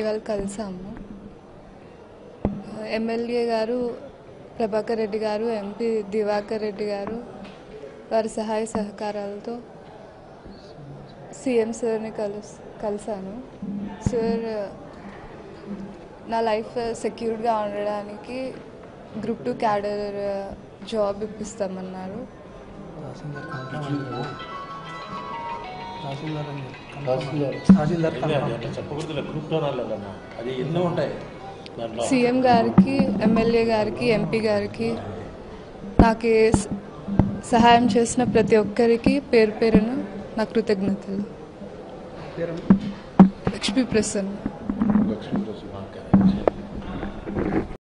ఇవాళ కలిసాము. ఎమ్మెల్యే గారు ప్రభాకర్ రెడ్డి గారు ఎంపీ దివాకర్ రెడ్డి గారు వారి సహాయ సహకారాలతో సీఎం సార్ని కలు కలిసాను సార్ నా లైఫ్ సెక్యూర్డ్గా ఉండడానికి గ్రూప్ టూ క్యాడర్ జాబ్ ఇప్పిస్తామన్నారు. తహసీల్దార్. రాలేదమ్మా అది ఎన్నో ఉంటాయి సీఎం గారికి ఎమ్మెల్యే గారికి ఎంపీ గారికి నాకు సహాయం చేసిన ప్రతి ఒక్కరికి పేరు పేరున నా కృతజ్ఞతలు. పేరు లక్ష్మీ ప్రసన్న లక్ష్మీ ప్రసన్న.